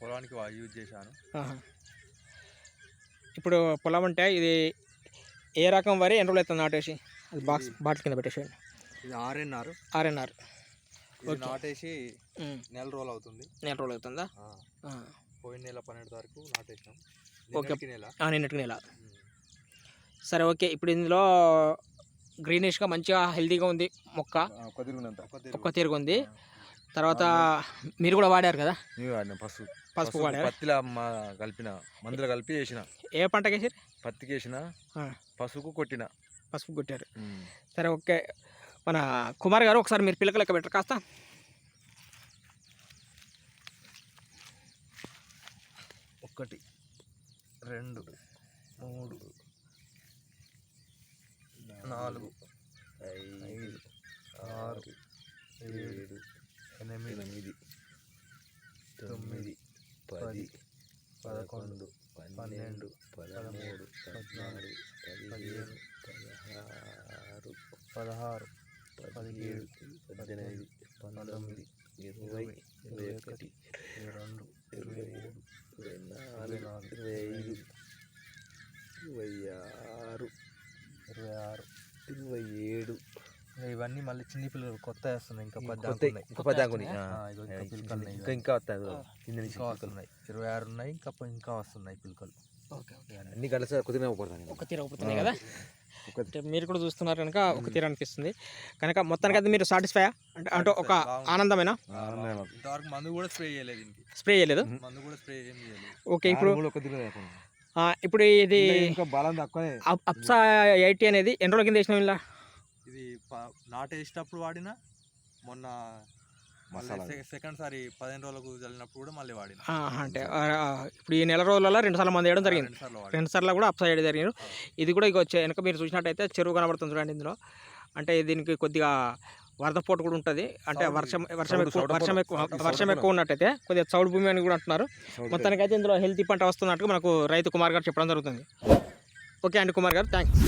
పొలానికి యూజ్ చేశాను. ఇప్పుడు పొలం అంటే ఇది ఏ రకం వరి ఎన్ని రోజులు అవుతుంది నాటేసి? అది బాక్స్ బాటిల్ కింద పెట్టేసేయండి. ఇది ఆర్ఎన్ఆర్. ఆర్ఎన్ఆర్. నాటేసి నెల రోజులు అవుతుంది. నెల రోజులు అవుతుందా. పోయిన నెల పన్నెండు తారీఖు నాటేసినాం. ఓకే. నిన్నటికి నెల. నిన్నటికి. సరే ఓకే. ఇప్పుడు ఇందులో గ్రీనిష్గా మంచిగా హెల్తీగా ఉంది మొక్క. ఒక్క తీరుగా ఉంది. తర్వాత మీరు కూడా వాడారు కదా? పసుపు. పసుపు వాడారు? పత్తిలో కలిపిన మందులు కలిపి వేసిన. ఏ పంటకి వేసారు పత్తికి వేసిన. పసుపు కొట్టిన. పసుపు కొట్టారు. సరే ఓకే. మన కుమార్ గారు ఒకసారి మీరు పిల్లక లెక్క పెట్టరు కాస్త. ఒకటి రెండు మూడు నాలుగు ఐదు ఆరు ఏడు పదకొండు పన్నెండు పదమూడు పద్నాలుగు పదిహేను పదహారు పదహారు పదిహేడు పద్దెనిమిది పంతొమ్మిది ఇరవై ఇరవై ఒకటి ఇరవై రెండు ఇరవై మూడు ఇరవై నాలుగు ఇరవై ఐదు ఇరవై ఆరు ఇరవై ఆరు ఇరవై ఏడు ఇవన్నీ మళ్ళీ చిన్న పిల్లలు కొత్త వేస్తున్నాయి. ఇంకా ఉన్నాయి. ఇంకా ఇంకా ఉన్నాయి. వస్తాయి. కింద నుంచి ఇంకా వస్తున్నాయి. ఇరవై ఆరు ఉన్నాయి ఇంకా ఇంకా వస్తున్నాయి పిలకలు. Okay okay. అన్ని కలిసి కొద్దిగా పడతాను ఒక తీర అవుతున్నాయి కదా? ఒక అంటే మీరు కూడా చూస్తున్నారు కనుక ఒక తీర అనిపిస్తుంది. కనుక మొత్తానికి అయితే మీరు సాటిస్ఫై అంటే అంటే ఒక ఆనందమైన? మందు కూడా స్ప్రే చేయలేదు దీనికి. స్ప్రే చేయలేదు? మందు కూడా స్ప్రే ఓకే ఇప్పుడు ఒక ఇప్పుడు ఇది ఇంకా బలం తక్కువనే. అప్- అప్సా ఎయిటీ అనేది ఎన్ని రోజుల కింద వేసినాం ఇలా? నాటేసేటప్పుడు వాడిన మొన్న సెకండ్ సారి పదిహేను రోజులకు చల్లినప్పుడు కూడా మళ్ళీ వాడిన. అంటే ఇప్పుడు ఈ నెల రోజులలో రెండు సార్లు మంది వేయడం జరిగింది. రెండు సార్లు కూడా అప్సా చేయడం జరిగింది ఇది కూడా ఇక వచ్చే వెనక మీరు చూసినట్టయితే చెరువు కనబడుతుంది చూడండి ఇందులో. అంటే దీనికి కొద్దిగా వరద పోటు కూడా ఉంటుంది. అంటే సౌడు వర్షం వర్షం సౌడు, ఎక్కువ సౌడు వర్షం. ఎక్కువ సౌడు వర్షం. ఎక్కువ ఉన్నట్టయితే కొద్దిగా చౌడు భూమి అని కూడా అంటున్నారు. మొత్తానికి అయితే ఇందులో హెల్తీ పంట వస్తున్నట్టుగా మనకు రైతు కుమార్ గారు చెప్పడం జరుగుతుంది. ఓకే అండి కుమార్ గారు థ్యాంక్స్